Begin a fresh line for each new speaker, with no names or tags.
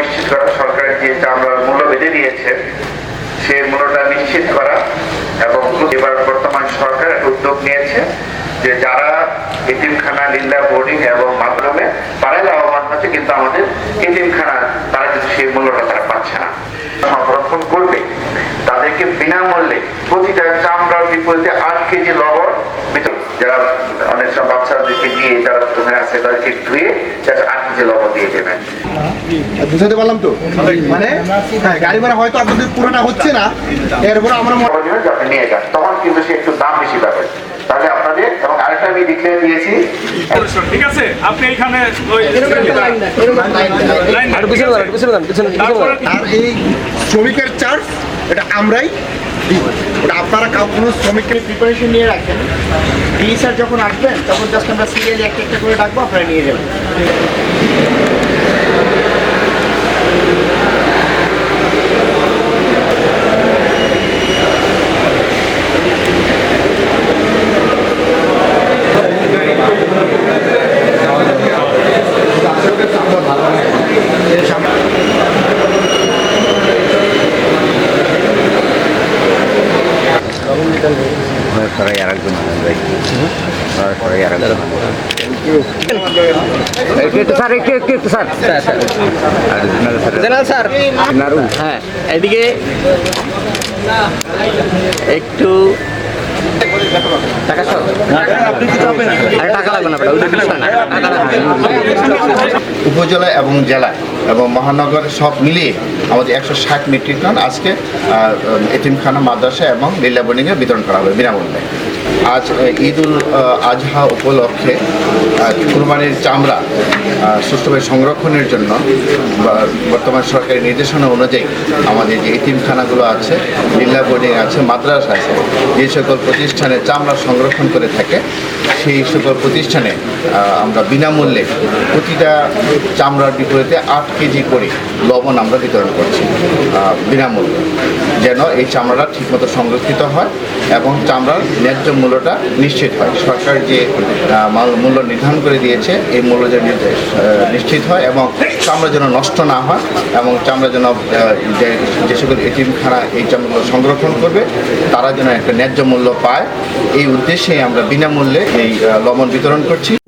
নিশ্চিত করা সরকারের যে চামড়ার মূল্য বেঁধে দিয়েছে সেই মূল্যটা নিশ্চিত করা এবং এবার বর্তমান সরকার উদ্যোগ নিয়েছে যে যারা এতিমখানা, লিল্লা, বোর্ডিং এবং মাধ্যমে তারাই লাভবান হচ্ছে, কিন্তু আমাদের এতিমখানা তারা কিন্তু সেই মূল্যটা তারা পাচ্ছে না। সংরক্ষণ করবে, তাদেরকে বিনামূল্যে প্রতিটা চামড়ার বিপরীতে আছে তাদেরকে ধুয়ে আট কেজি লবণ দিয়ে দেবেন।
বুঝাতে পারলাম তো? মানে হ্যাঁ গাড়ি ভাড়া হয়তো আপনাদের পুরোটা হচ্ছে না এরপর আমরা মনে-
নিয়ে যান তখন কিন্তু সে একটু দাম বেশি পাবে। তাহলে আপনাদের এবং আরেকটা আমি ডিক্লেয়ার দিয়েছি।
ঠিক আছে আপনি এইখানে
আর
এই শ্রমিকের চার্জ এটা আমরাই দিই ওটা আপনারা কোনো শ্রমিকের
প্রিপারেশন নিয়ে রাখবেন ডি স্যার যখন আসবেন, তখন জাস্ট আমরা সিরিয়ালি একটা একটা করে ডাকবো, আপনারা নিয়ে যাবেন।
সরাই আর একজন সরাই আর একজন স্যার একটু একটু একটু স্যার। স্যার।
General sir. হ্যাঁ এদিকে একটু টাকা সব আরে টাকা লাগবে
উপজেলা এবং জেলা এবং মহানগর সব মিলিয়ে আমাদের একশো ষাট মেট্রিক টন আজকে এতিমখানা, মাদ্রাসা এবং লীলা বোর্ডিংয়ে বিতরণ করা হবে বিনামূল্যে। আজ ঈদ উল আজহা উপলক্ষে কুরবানির চামড়া সুষ্ঠুভাবে সংরক্ষণের জন্য বর্তমান সরকারি নির্দেশনা অনুযায়ী আমাদের যে এতিমখানাগুলো আছে লীলা বোর্ডিং আছে, মাদ্রাস আছে, যে সকল প্রতিষ্ঠানে চামড়া সংরক্ষণ করে থাকে, সেই সকল প্রতিষ্ঠানে আমরা বিনামূল্যে প্রতিটা চামড়ার বিপরীতে আট কেজি করে লবণ আমরা বিতরণ করছি বিনামূল্যে, যেন এই চামড়াটা ঠিকমতো সংরক্ষিত হয় এবং চামড়ার ন্যায্য মূল্যটা নিশ্চিত হয়। সরকার যে মাল- মূল্য নির্ধারণ করে দিয়েছে, এই মূল্য যেন নিশ্চিত হয় এবং চামড়া যেন নষ্ট না হয় এবং চামড়া যেন যে সকল এটিএমখানা এই চামড়াগুলো সংরক্ষণ করবে, তারা যেন একটা ন্যায্য মূল্য পায়। এই উদ্দেশ্যে আমরা বিনামূল্যে এই লবণ বিতরণ করছি।